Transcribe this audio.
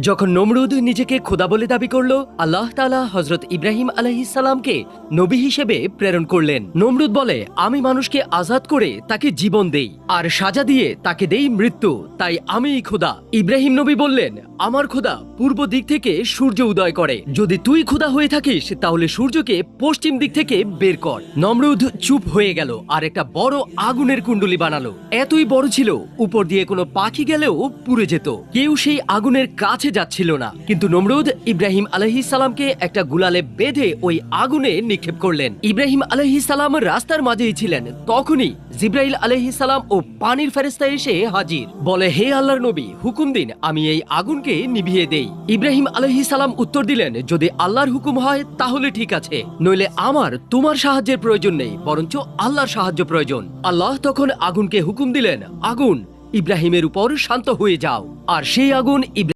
যখন নমরুদ নিজেকে খোদা বলে দাবি করল, আল্লাহ তালা হজরত ইব্রাহিম আলহিসাল্লামকে নবী হিসেবে প্রেরণ করলেন। নমরুদ বলে, আমি মানুষকে আজাদ করে তাকে জীবন দেই, আর সাজা দিয়ে তাকে দেই মৃত্যু, তাই আমি খোদা। ইব্রাহিম নবী বললেন আমার খোদা পূর্ব দিক থেকে সূর্য উদয় করে। যদি তুই খোদা হয়ে থাকিস, তাহলে সূর্যকে পশ্চিম দিক থেকে বের কর। নমরুদ চুপ হয়ে গেল, আর একটা বড় আগুনের কুণ্ডলি বানালো। এতই বড় ছিল, উপর দিয়ে কোনো পাখি গেলেও পুড়ে যেত। কেউ সেই আগুনের কাছে যাচ্ছিল না। কিন্তু নমরুদ ইব্রাহিম আলহি সালামকে একটা গুলালে বেঁধে ওই আগুনে নিক্ষেপ করলেন। ইব্রাহিম আলহি সালাম রাস্তার মাঝেই ছিলেন। তখনই জিব্রাইল আলহি সালাম ও পানির ফেরেস্তা এসে হাজির। বলে, হে আল্লাহর নবী, হুকুম দিন, আমি এই আগুনকে নিভিয়ে দেই। ইব্রাহিম আলহি সালাম উত্তর দিলেন, যদি আল্লাহর হুকুম হয়, তাহলে ঠিক আছে। নইলে আমার, তোমার সাহায্যের প্রয়োজন নেই, বরঞ্চ আল্লাহর সাহায্য প্রয়োজন। আল্লাহ তখন আগুনকে হুকুম দিলেন, আগুন, ইব্রাহিমের উপর শান্ত হয়ে যাও। আর সেই আগুন